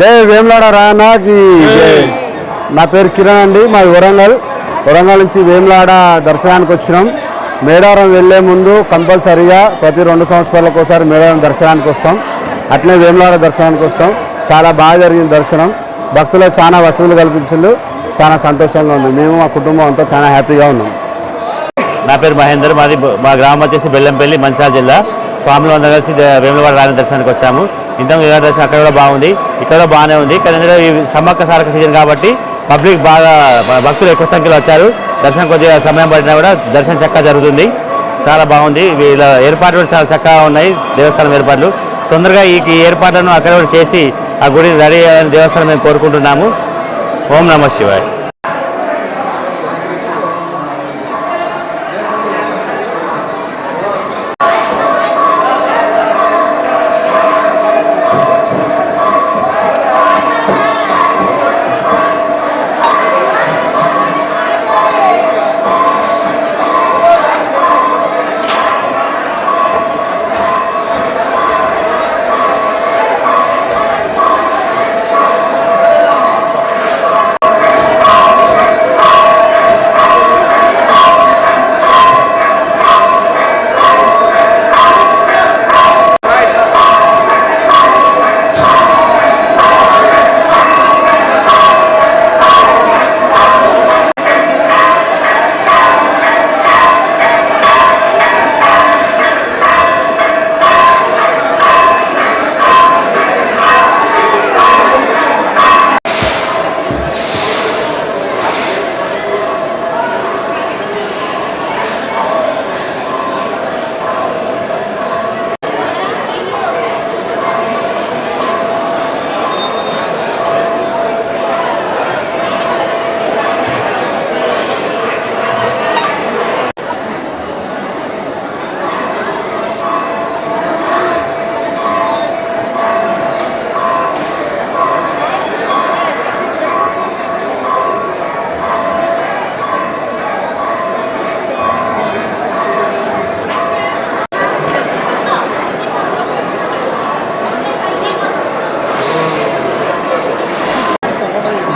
జై వేములాడ రానాకి నా పేరు కిరణ్ అండి మాది వరంగల్. వరంగల్ నుంచి వేములాడ దర్శనానికి వచ్చినాం. మేడారం వెళ్ళే ముందు కంపల్సరీగా ప్రతి రెండు సంవత్సరాలకు ఒకసారి మేడారం దర్శనానికి వస్తాం. అట్లే వేములాడ దర్శనానికి వస్తాం. చాలా బాగా జరిగింది దర్శనం. భక్తులకు చాలా వసతులు కల్పించిండు చాలా సంతోషంగా ఉంది. మేము మా కుటుంబం అంతా చాలా హ్యాపీగా ఉన్నాం. నా పేరు మహేందర్. మాది మా గ్రామం వచ్చేసి బెల్లంపల్లి మంచాల జిల్లా. స్వాములు అందరూ కలిసి వేములవాడ రాని దర్శనానికి వచ్చాము. ఇంతకు డ్రెస్ దర్శనం అక్కడ కూడా బాగుంది ఇక్కడ కూడా బాగానే ఉంది. కానీ ఎందుకంటే ఈ సమ్మక్క సారక సీజన్ కాబట్టి పబ్లిక్ బాగా భక్తులు ఎక్కువ సంఖ్యలో వచ్చారు. దర్శనం కొద్దిగా సమయం పడినా కూడా దర్శనం చక్కగా జరుగుతుంది. చాలా బాగుంది. వీళ్ళ ఏర్పాట్లు కూడా చాలా చక్కగా ఉన్నాయి దేవస్థానం ఏర్పాట్లు. తొందరగా ఈ ఈ ఏర్పాట్లను అక్కడ కూడా చేసి ఆ గుడి రెడీ అయ్యాలని దేవస్థానం మేము కోరుకుంటున్నాము. ఓం నమ శివాయ్.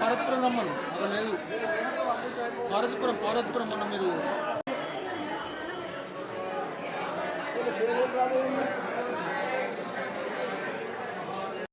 పార్వతీపురం రమ్మను. అలా లేదు. పార్వతీపురం పార్వతీపురం అన్న మీరు.